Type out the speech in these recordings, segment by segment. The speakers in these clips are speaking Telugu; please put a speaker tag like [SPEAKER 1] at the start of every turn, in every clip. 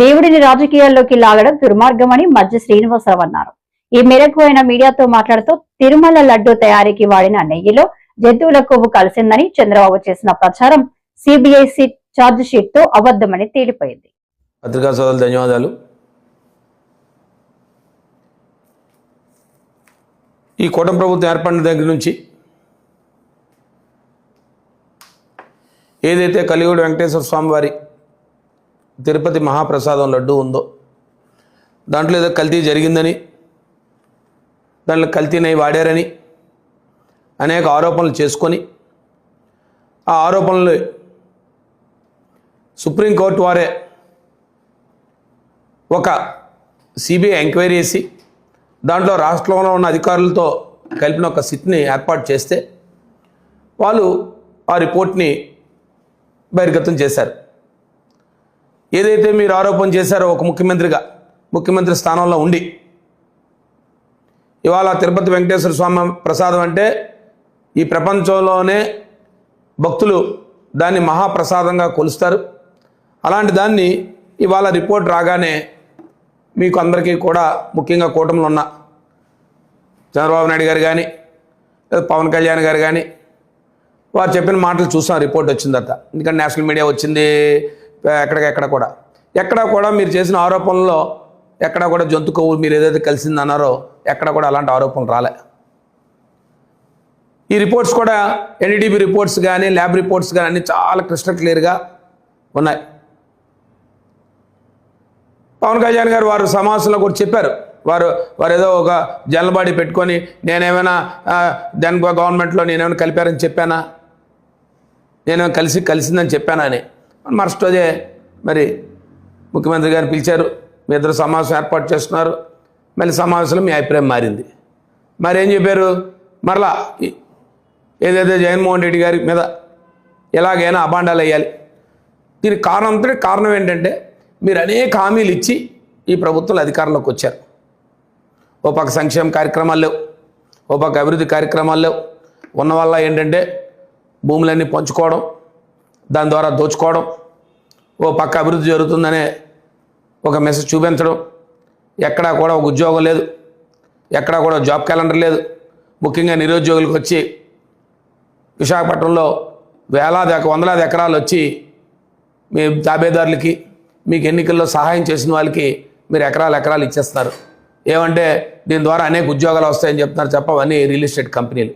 [SPEAKER 1] దేవుడిని రాజకీయాల్లోకి లాగడం దుర్మార్గమని మధ్య శ్రీనివాసరావు అన్నారు. ఈ మేరకు ఆయన మీడియాతో మాట్లాడుతూ తిరుమల లడ్డు తయారీకి వాడిన నెయ్యిలో జంతువుల కొవ్వు కలిసిందని చంద్రబాబు చేసిన ప్రచారం సిబిఐసి ఛార్జ్ షీట్తో అబద్దమని తేలిపోయింది.
[SPEAKER 2] పత్రికా సోదరులు ధన్యవాదాలు. ఈ కూటమి ప్రభుత్వం ఏర్పడిన దగ్గర నుంచి ఏదైతే కలియుడు వెంకటేశ్వర స్వామి వారి తిరుపతి మహాప్రసాదం లడ్డు ఉందో దాంట్లో ఏదో కల్తీ జరిగిందని దాంట్లో కల్తీనై వాడారని అనేక ఆరోపణలు చేసుకొని ఆ ఆరోపణలు సుప్రీంకోర్టు వారే ఒక సిబిఐ ఎంక్వైరీ చేసి దాంట్లో రాష్ట్రంలో ఉన్న అధికారులతో కలిపిన ఒక సిట్ని ఏర్పాటు చేస్తే వాళ్ళు ఆ రిపోర్ట్ని బహిర్గతం చేశారు. ఏదైతే మీరు ఆరోపణ చేశారో ఒక ముఖ్యమంత్రిగా ముఖ్యమంత్రి స్థానంలో ఉండి ఇవాళ తిరుపతి వెంకటేశ్వర స్వామి ప్రసాదం అంటే ఈ ప్రపంచంలోనే భక్తులు దాన్ని మహాప్రసాదంగా కొలుస్తారు. అలాంటి దాన్ని ఇవాళ రిపోర్ట్ రాగానే మీకు అందరికీ కూడా ముఖ్యంగా కూటమిలో ఉన్న చంద్రబాబు నాయుడు గారు కానీ లేదా పవన్ కళ్యాణ్ గారు కానీ వారు చెప్పిన మాటలు చూసాం రిపోర్ట్ వచ్చిందట ఎందుకంటే నేషనల్ మీడియా వచ్చింది ఎక్కడికెక్కడ కూడా. ఎక్కడ కూడా మీరు చేసిన ఆరోపణలో ఎక్కడ కూడా జంతు కొవ్వు మీరు ఏదైతే కలిసింది అన్నారో ఎక్కడ కూడా అలాంటి ఆరోపణలు రాలే. ఈ రిపోర్ట్స్ కూడా ఎన్డీటీబీ రిపోర్ట్స్ కానీ ల్యాబ్ రిపోర్ట్స్ కానీ అన్నీ చాలా క్రిస్టల్ క్లియర్గా ఉన్నాయి. పవన్ కళ్యాణ్ గారు వారు సమావేశంలో కూడా చెప్పారు. వారు వారు ఏదో ఒక జల్లబాడి పెట్టుకొని నేనేమైనా దెన్ గవర్నమెంట్లో నేనేమైనా కలిపారని చెప్పానా? నేను కలిసి కలిసిందని చెప్పానా అని. మరుసటి రోజే మరి ముఖ్యమంత్రి గారిని పిలిచారు. మీ ఇద్దరు సమావేశం ఏర్పాటు చేస్తున్నారు. మళ్ళీ సమావేశంలో మీ అభిప్రాయం మారింది. మరేం చెప్పారు? మరలా ఈ- ఏదైతే జగన్మోహన్ రెడ్డి గారి మీద ఎలాగైనా అబాండాలు వేయాలి. దీనికి కారణం అంతటి కారణం ఏంటంటే మీరు అనేక హామీలు ఇచ్చి ఈ ప్రభుత్వంలో అధికారంలోకి వచ్చారు. ఓ పక్క సంక్షేమ కార్యక్రమాలు లేవు. ఓ పక్క అభివృద్ధి కార్యక్రమాలు లేవు. ఉన్న వల్ల ఏంటంటే భూములన్నీ పంచుకోవడం దాని ద్వారా దోచుకోవడం ఓ పక్క అభివృద్ధి జరుగుతుందనే ఒక మెసేజ్ చూపించడం. ఎక్కడా కూడా ఒక ఉద్యోగం లేదు. ఎక్కడా కూడా జాబ్ క్యాలెండర్ లేదు. ముఖ్యంగా నిరుద్యోగులకు వచ్చి విశాఖపట్నంలో వేలాది వందలాది ఎకరాలు వచ్చి మీ తాబేదారులకి మీకు ఎన్నికల్లో సహాయం చేసిన వాళ్ళకి మీరు ఎకరాలు ఎకరాలు ఇచ్చేస్తారు. ఏమంటే దీని ద్వారా అనేక ఉద్యోగాలు వస్తాయని చెప్తున్నారు చెప్పవన్నీ రియల్ ఎస్టేట్ కంపెనీలు.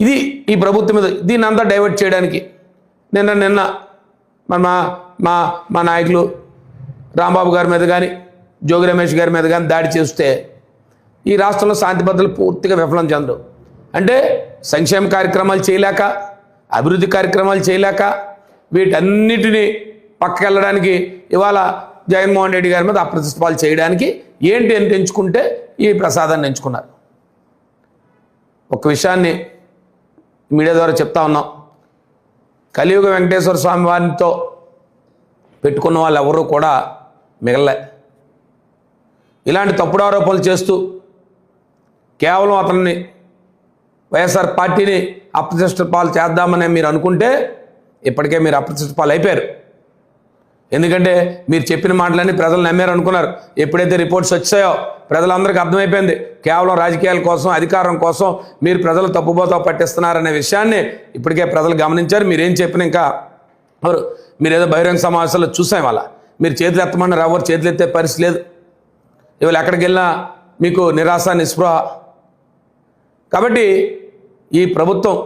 [SPEAKER 2] ఇది ఈ ప్రభుత్వం మీద దీన్ని అంతా డైవర్ట్ చేయడానికి నిన్న నిన్న మన మా మా మా నాయకులు రాంబాబు గారి మీద కానీ జోగి రమేష్ గారి మీద కానీ దాడి చేస్తే ఈ రాష్ట్రంలో శాంతి భద్రతలు పూర్తిగా విఫలం చెందరు. అంటే సంక్షేమ కార్యక్రమాలు చేయలేక అభివృద్ధి కార్యక్రమాలు చేయలేక వీటన్నిటినీ పక్కకెళ్ళడానికి ఇవాళ జగన్మోహన్ రెడ్డి గారి మీద అప్రతిష్టపాలు చేయడానికి ఏంటి అని ఎంచుకుంటే ఈ ప్రసాదాన్ని ఎంచుకున్నారు. ఒక విషయాన్ని మీడియా ద్వారా చెప్తా ఉన్నాం. కలియుగ వెంకటేశ్వర స్వామి వారితో పెట్టుకున్న వాళ్ళు ఎవరూ కూడా మిగలలే. ఇలాంటి తప్పుడు ఆరోపణలు చేస్తూ కేవలం అతన్ని వైఎస్ఆర్ పార్టీని అప్రతిష్ట పాలు చేద్దామని మీరు అనుకుంటే ఇప్పటికే మీరు అప్రతిష్ట పాలు అయిపోయారు ఎందుకంటే మీరు చెప్పిన మాటలన్నీ ప్రజలు నమ్మారు అనుకున్నారు ఎప్పుడైతే రిపోర్ట్స్ వచ్చాయో ప్రజలందరికీ అర్థమైపోయింది. కేవలం రాజకీయాల కోసం అధికారం కోసం మీరు ప్రజలు తప్పుబోతో పట్టిస్తున్నారనే విషయాన్ని ఇప్పటికే ప్రజలు గమనించారు. మీరేం చెప్పిన ఇంకా ఎవరు? మీరు ఏదో బహిరంగ సమావేశాల్లో చూసాం అలా మీరు చేతులు ఎత్తమన్నారు ఎవరు చేతులు ఎత్తే పరిస్థితి లేదు. ఇవాళ ఎక్కడికి వెళ్ళినా మీకు నిరాశ నిస్పృహ. కాబట్టి ఈ ప్రభుత్వం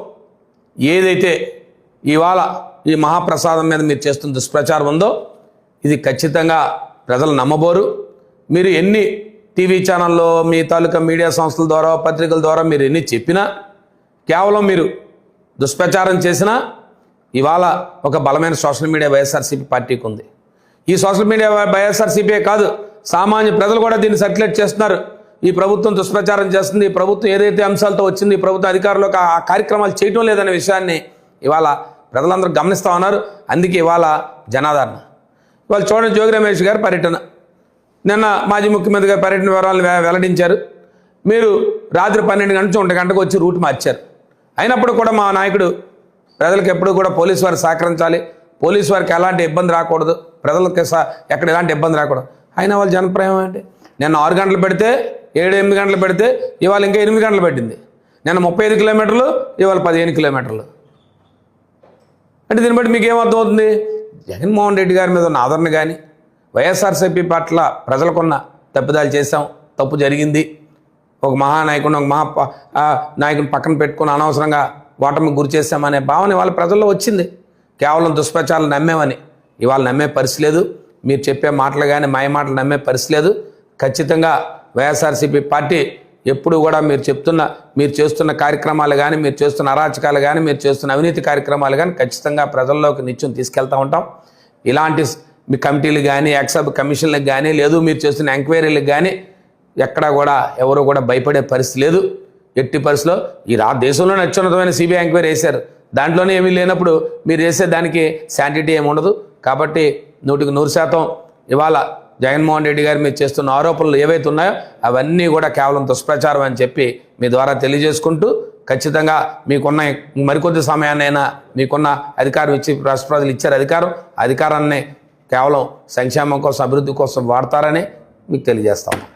[SPEAKER 2] ఏదైతే ఇవాళ ఈ మహాప్రసాదం మీద మీరు చేస్తున్న దుష్ప్రచారం ఉందో ఇది ఖచ్చితంగా ప్రజలు నమ్మబోరు. మీరు ఎన్ని టీవీ ఛానల్లో మీ తాలూకా మీడియా సంస్థల ద్వారా పత్రికల ద్వారా మీరు ఎన్ని చెప్పినా కేవలం మీరు దుష్ప్రచారం చేసినా ఇవాళ ఒక బలమైన సోషల్ మీడియా వైఎస్ఆర్సీపీ పార్టీకి ఉంది. ఈ సోషల్ మీడియా వైఎస్ఆర్సీపీ కాదు సామాన్య ప్రజలు కూడా దీన్ని సర్క్యులేట్ చేస్తున్నారు. ఈ ప్రభుత్వం దుష్ప్రచారం చేస్తుంది ఈ ప్రభుత్వం ఏదైతే అంశాలతో వచ్చింది ప్రభుత్వ అధికారులు అధికారులకు ఆ కార్యక్రమాలు చేయటం లేదనే విషయాన్ని ఇవాళ ప్రజలందరూ గమనిస్తూ ఉన్నారు. అందుకే ఇవాళ జనాదరణ. వాళ్ళు చూడండి జోగి రమేష్ గారి పర్యటన. నిన్న మాజీ ముఖ్యమంత్రి గారి పర్యటన వివరాలు వెల్లడించారు. మీరు రాత్రి పన్నెండు గంటల నుంచి ఒంటి గంటకు వచ్చి రూట్ మార్చారు. అయినప్పుడు కూడా మా నాయకుడు ప్రజలకు ఎప్పుడు కూడా పోలీసు వారు సహకరించాలి. పోలీసు వారికి ఎలాంటి ఇబ్బంది రాకూడదు. ప్రజలకి స- ఎక్కడ ఎలాంటి ఇబ్బంది రాకూడదు. అయినా వాళ్ళ జనప్రాయం ఏంటి? నిన్న ఆరు గంటలు పెడితే ఏడు ఎనిమిది గంటలు పెడితే ఇవాళ ఇంకా ఎనిమిది గంటలు పెట్టింది. నిన్న ముప్పై ఐదు కిలోమీటర్లు ఇవాళ పదిహేను కిలోమీటర్లు. అంటే దీన్ని బట్టి మీకు ఏమర్థమవుతుంది జగన్మోహన్ రెడ్డి గారి మీద ఉన్న ఆదరణ కానీ వైఎస్ఆర్సీపీ పట్ల ప్రజలకున్న తప్పిదాలు చేశాం. తప్పు జరిగింది. ఒక మహానాయకుడిని ఒక మహా నాయకుని పక్కన పెట్టుకుని అనవసరంగా ఓటమి గురి చేశామనే భావన ఇవాళ ప్రజల్లో వచ్చింది. కేవలం దుష్ప్రచారాలు నమ్మేవని. ఇవాళ నమ్మే పరిస్థితి లేదు. మీరు చెప్పే మాటలు కానీ మాయ మాటలు నమ్మే పరిస్థితి లేదు. ఖచ్చితంగా వైఎస్ఆర్సీపీ పార్టీ ఎప్పుడు కూడా మీరు చెప్తున్న మీరు చేస్తున్న కార్యక్రమాలు కానీ మీరు చేస్తున్న అరాచకాలు కానీ మీరు చేస్తున్న అవినీతి కార్యక్రమాలు కానీ ఖచ్చితంగా ప్రజల్లోకి నిత్యం తీసుకెళ్తూ ఉంటాం. ఇలాంటి మీ కమిటీలు కానీ ఎక్సబ్ కమిషన్లకు కానీ లేదు మీరు చేస్తున్న ఎంక్వైరీలకు కానీ ఎక్కడా కూడా ఎవరు కూడా భయపడే పరిస్థితి లేదు. ఎట్టి పరిస్థితిలో ఈ రా దేశంలోనే అత్యున్నతమైన సిబిఐ ఎంక్వైరీ వేశారు. దాంట్లోనే ఏమీ లేనప్పుడు మీరు చేసే దానికి శాంటిటీ ఏమి ఉండదు. కాబట్టి నూటికి నూరు శాతం ఇవాళ జగన్మోహన్ రెడ్డి గారు మీరు చేస్తున్న ఆరోపణలు ఏవైతే ఉన్నాయో అవన్నీ కూడా కేవలం దుష్ప్రచారం అని చెప్పి మీ ద్వారా తెలియజేసుకుంటూ ఖచ్చితంగా మీకున్న మరికొద్ది సమయాన్నైనా మీకున్న అధికారం ఇచ్చి రాష్ట్ర ప్రజలు ఇచ్చారు అధికారం అధికారాన్ని కేవలం సంక్షేమం కోసం అభివృద్ధి కోసం వాడతారని మీకు తెలియజేస్తాం